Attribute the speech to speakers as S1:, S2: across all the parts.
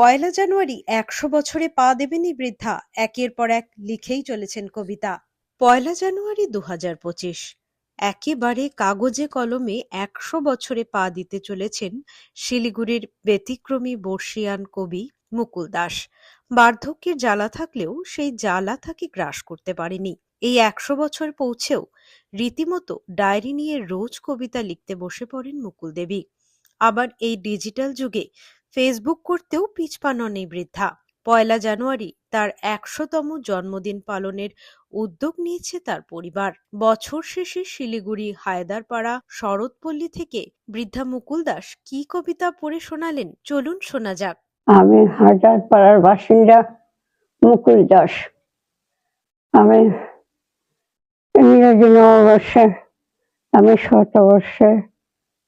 S1: পয়লা জানুয়ারি একশো বছরে পা দেবেনই বৃদ্ধা। একের পর এক লিখেই চলেছেন কবিতা। পয়লা জানুয়ারি দু হাজার পঁচিশ। একেবারে কাগজে কলমে একশো বছরে পা দিতে চলেছেন শিলিগুড়ির ব্যতিক্রমী বর্ষিয়ান কবি মুকুল দাস। বার্ধক্যের জ্বালা থাকলেও সেই জ্বালা তাকে গ্রাস করতে পারেনি। এই একশো বছর পৌঁছেও রীতিমতো ডায়েরি নিয়ে রোজ কবিতা লিখতে বসে পড়েন মুকুল দেবী। আবার এই ডিজিটাল যুগে ফেসবুক করতেও পিছপা নন এই বৃদ্ধা। পয়লা জানুয়ারি তার একশোতম জন্মদিন পালনের উদ্যোগ নিয়েছে তার পরিবার। বছর শেষে শিলিগুড়ি, হায়দারপাড়া, শরৎপল্লী থেকে বৃদ্ধা মুকুল দাস কি কবিতা পড়ে শোনালেন? চলুন শোনা যাক।
S2: আমি হাজারপাড়ার বাসিন্দা মুকুল দাস। আমি ইংরেজি নববর্ষে আমি শতবর্ষে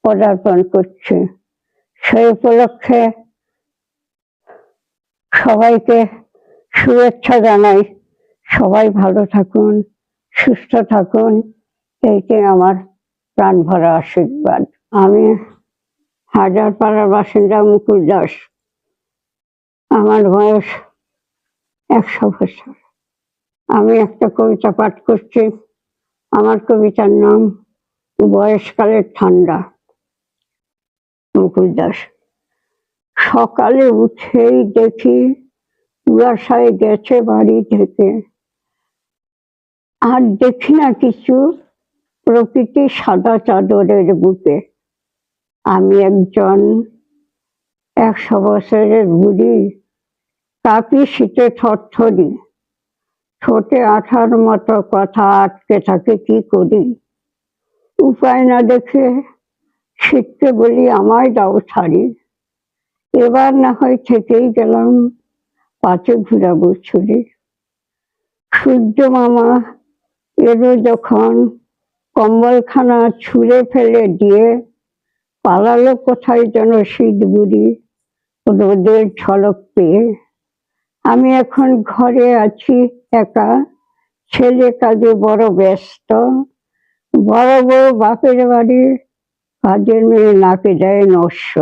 S2: পদার্পণ করছি। সেই উপলক্ষে সবাইকে শুভেচ্ছা জানাই। সবাই ভালো থাকুন, সুস্থ থাকুন। এইটি আমার প্রাণ ভরা আশীর্বাদ। আমি হাজারপাড়ার বাসিন্দা মুকুল দাস। আমার বয়স একশো বছর। আমি একটা কবিতা পাঠ করছি। আমার কবিতার নাম বয়সকালের ঠান্ডা। মুকুল দাস সকালে উঠেই দেখি কুয়াশায় গেছে বাড়ি থেকে। আর দেখি না কিছু, প্রকৃতি সাদা চাদরের বুকে। আমি একজন একশো বছরের বুড়ি কাপি শীতে থরথরি। ছোটে আঠার মতো কথা আটকে থাকে, কি করি? উপায় না দেখে শীতকে বলি, আমায় দাও ছাড়ি এবার না হয় থেকেই গেলাম পাচে ঘুরাবো ছুরি সূর্য মামা এলো যখন, কম্বলখানা ছুঁড়ে ফেলে দিয়ে পালালো কোথায় যেন শীত বুড়ি রোদের ঝলক পেয়ে। আমি এখন ঘরে আছি একা, ছেলে কাজে বড় ব্যস্ত। বড় বউ বাপের বাড়ি কাজের মেয়ে নাকে দেয় নস্য।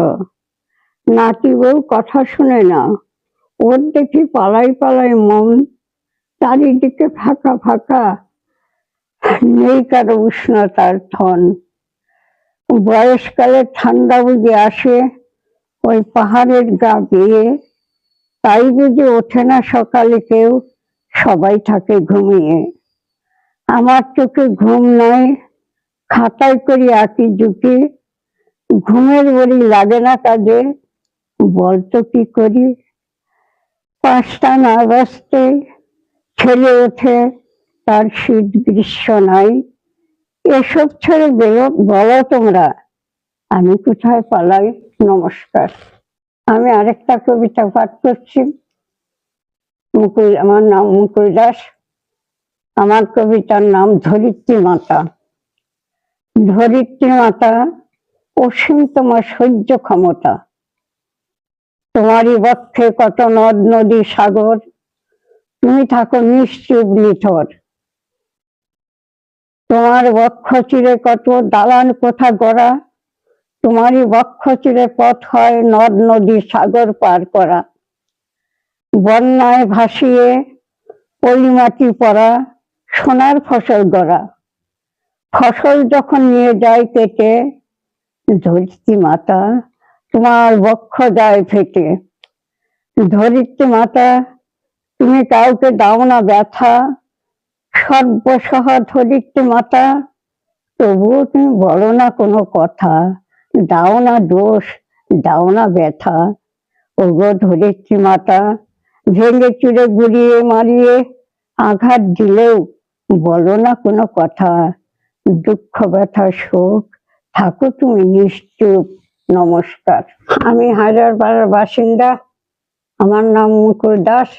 S2: নাতি বউ কথা শুনে না। ওর দেখি পালাই পালাই মন, চারিদিকে ফাঁকা ফাঁকা, নেই কারও উষ্ণতার ধন। বয়সকালে ঠান্ডা বুঝে আসে, ওই পাহাড়ের গা বেয়ে তাই বুঝে ওঠে না সকালে কেউ, সবাই থাকে ঘুমিয়ে। আমার চোখে ঘুম নাই খাতায় করি আঁকি, ঝুঁকি। ঘুমের বড়ি লাগে না কাজে। বলতো কি করি? পাঁচটা না বাজতে ছেলে ওঠে, তার শীত গ্রীষ্ম নাই। এসব ছেড়ে বেরো, বলো তোমরা। আমি কোথায় পালাই? নমস্কার। আমি আরেকটা কবিতা পাঠ করছি। মুকুল, আমার নাম মুকুল দাস। আমার কবিতার নাম ধরিত্রী মাতা। ধরিত্রী মাতা, অসীম তোমার সহ্য ক্ষমতা। তোমারই বক্ষে কত নদ নদী সাগর, তুমি থাকো নিশ্চুপ নিথর। তোমার বক্ষ চিরে কত দালান কোথা গড়া, তোমারই বক্ষ চিরে পথ হয় নদ নদী সাগর পার করা। বন্যায় ভাসিয়ে পলিমাটি পড়া সোনার ফসল গড়া। ফসল যখন নিয়ে যায় কেটে ধরিত্রী মাতা, তোমার বক্ষ যায় ফেটে। ধরিত্রী মাতা, তুমি কাউকে দাও না ব্যথা। সর্বসহ ধরিত্রী মাতা, তবুও তুমি বলো না কোনো কথা। দাও না দোষ, দাও না ব্যথা। ওগো ধরিত্রী মাতা, ভেঙে চুড়ে গুড়িয়ে মারিয়ে আঘাত দিলেও বলো না কোনো কথা। দুঃখ ব্যথা শোক, থাকো তুমি নিশ্চুপ, নমস্কার। আমি হাজারপাড়ার বাসিন্দা, আমার নাম মুকুল দাস,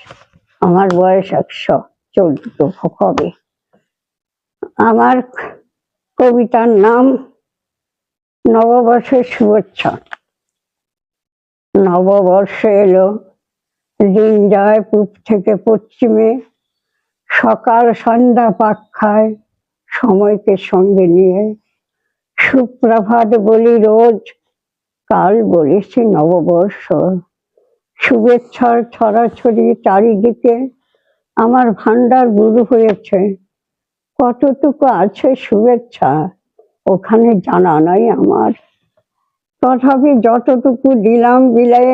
S2: আমার বয়স একশো চোদ্দ হবে আমার কবিতার নাম নববর্ষের শুভেচ্ছা। নববর্ষ এলো, দিন যায় পূব থেকে পশ্চিমে, সকাল সন্ধ্যা পাক খায় সময়কে সঙ্গে নিয়ে সুপ্রভাত বলি রোজ, কাল বলেছি নববর্ষ। শুভেচ্ছার ছড়াছড়ি চারিদিকে আমার ভান্ডার গুরু হয়েছে। কতটুকু আছে শুভেচ্ছা, ওখানে জানা নাই আমার। তথাপি যতটুকু দিলাম বিলে,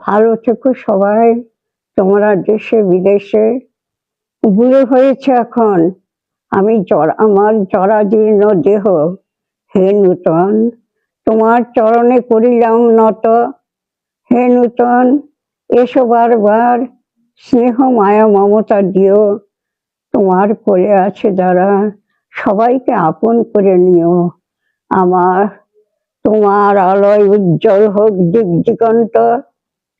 S2: ভালো থেকো সবাই, তোমরা দেশে বিদেশে। বুড়ো হয়েছে এখন আমি জরা আমার জরাজীর্ণ দেহ, হে নূতন, তোমার চরণে করিলাম নত। হে নূতন, এসো বারবার, স্নেহ, মায়া, মমতা দিও। তোমার কোলে আছে যারা সবাইকে আপন করে নিও। আমার, তোমার আলোয় উজ্জ্বল হোক দিক দিগন্ত,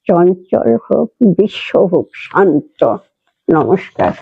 S2: চঞ্চল হোক বিশ্ব হোক শান্ত। নমস্কার।